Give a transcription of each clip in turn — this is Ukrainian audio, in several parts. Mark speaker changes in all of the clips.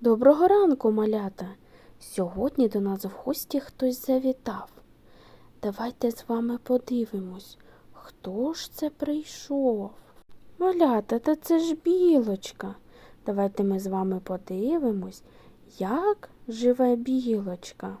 Speaker 1: Доброго ранку, малята. Сьогодні до нас в гості хтось завітав. Давайте з вами подивимось, хто ж це прийшов. Малята, та це ж білочка. Давайте ми з вами подивимось, як живе білочка.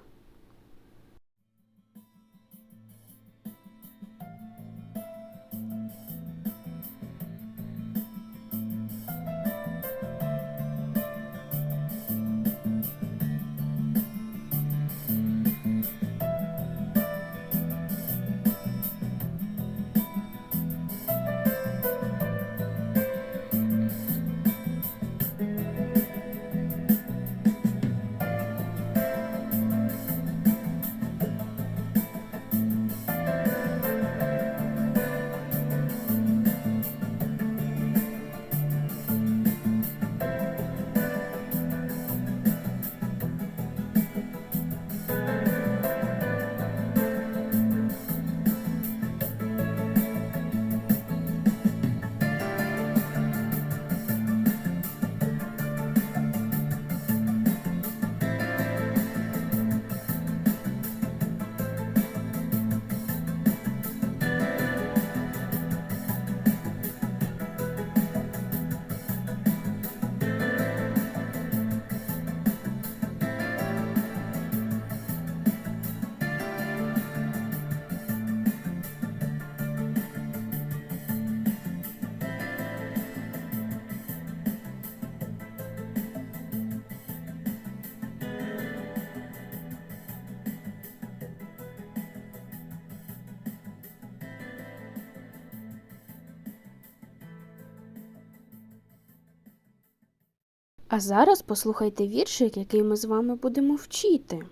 Speaker 1: А зараз послухайте віршик, який ми з вами будемо вчити.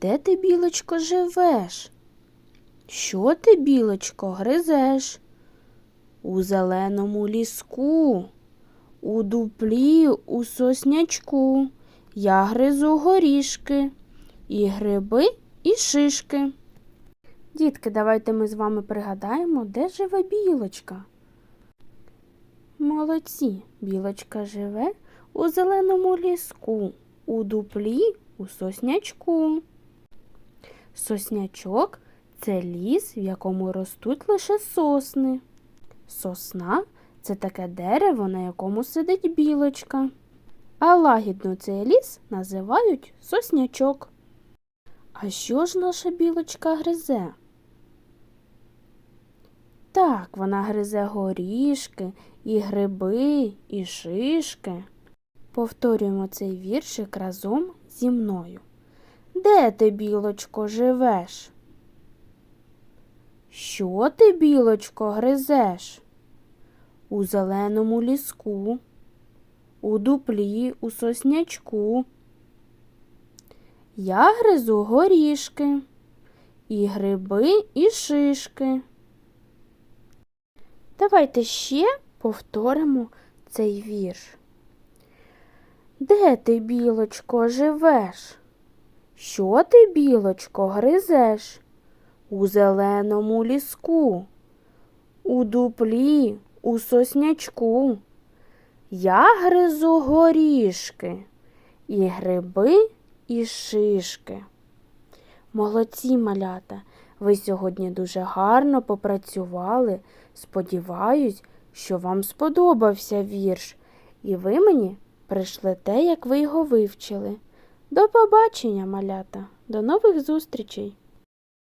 Speaker 1: Де ти, білочко, живеш? Що ти, білочко, гризеш? У зеленому ліску, у дуплі, у соснячку. Я гризу горішки, і гриби, і шишки. Дітки, давайте ми з вами пригадаємо, де живе білочка. Молодці, білочка живе у зеленому ліску, у дуплі, у соснячку. Соснячок це ліс, в якому ростуть лише сосни. Сосна це таке дерево, на якому сидить білочка. А лагідно цей ліс називають соснячок. А що ж наша білочка гризе? Так, вона гризе горішки, і гриби, і шишки. Повторюємо цей віршик разом зі мною. Де ти, білочко, живеш? Що ти, білочко, гризеш? У зеленому ліску, у дуплі, у соснячку. Я гризу горішки, і гриби, і шишки. Давайте ще повторимо цей вірш. Де ти, білочко, живеш? Що ти, білочко, гризеш? У зеленому ліску, у дуплі, у соснячку. Я гризу горішки, і гриби, і шишки. Молодці малята, ви сьогодні дуже гарно попрацювали. Сподіваюсь, що вам сподобався вірш, і ви мені пришлете, як ви його вивчили. До побачення, малята, до нових зустрічей!